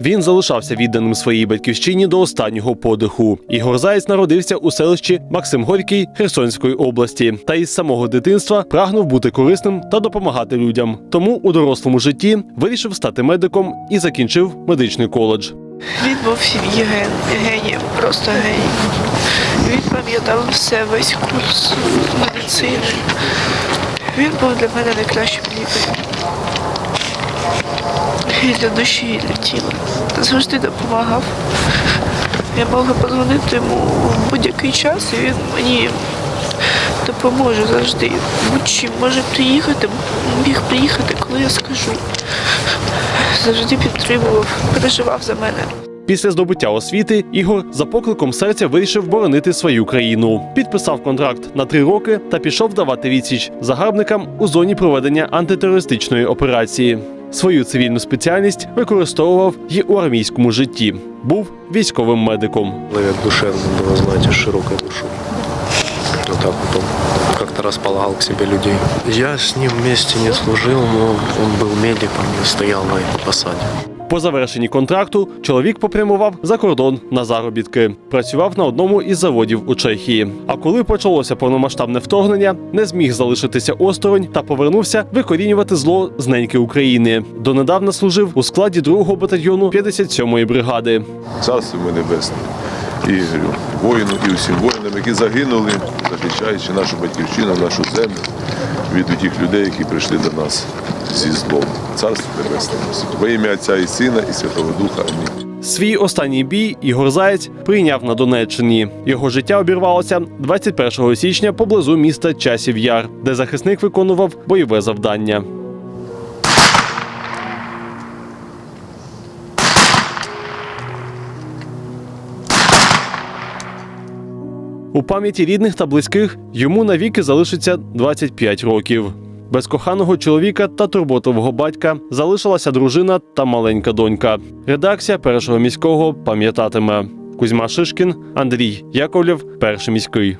Він залишався відданим своїй батьківщині до останнього подиху. Ігор Заєць народився у селищі Максим Горький Херсонської області та із самого дитинства прагнув бути корисним та допомагати людям. Тому у дорослому житті вирішив стати медиком і закінчив медичний коледж. Він був ген, генієм, просто генієм. Він пам'ятав все, весь курс медицини. Він був для мене найкращим лікарем. І для душі, і для тіла. Завжди допомагав. Я могла подзвонити йому в будь-який час, і він мені допоможе завжди. Будь-чим може приїхати, міг приїхати, коли я скажу. Завжди підтримував, переживав за мене. Після здобуття освіти Ігор за покликом серця вирішив боронити свою країну. Підписав контракт на три роки та пішов давати відсіч загарбникам у зоні проведення антитерористичної операції. Свою цивільну спеціальність використовував і у армійському житті. Був військовим медиком. Человек душевный был, знаете, с широкой душой. Вот так вот он как-то располагал к себе людей. Я с ним вместе не служил, но он был медиком и стоял на этой посаде. По завершенні контракту чоловік попрямував за кордон на заробітки. Працював на одному із заводів у Чехії. А коли почалося повномасштабне вторгнення, не зміг залишитися осторонь та повернувся викорінювати зло з неньки України. Донедавна служив у складі 2-го батальйону 57-ї бригади. Царство ми небесне. І говорю, воїну, і усім воїнам, які загинули, захищаючи нашу батьківщину, нашу землю від тих людей, які прийшли до нас зі злом. Царство небесне. Во ім'я Отця і Сина, і Святого Духа. Амінь. Свій останній бій Ігор Заєць прийняв на Донеччині. Його життя обірвалося 21 січня поблизу міста Часів Яр, де захисник виконував бойове завдання. У пам'яті рідних та близьких йому навіки залишиться 25 років. Без коханого чоловіка та турботового батька залишилася дружина та маленька донька. Редакція першого міського пам'ятатиме Кузьма Шишкін, Андрій Яковлєв, перший міський.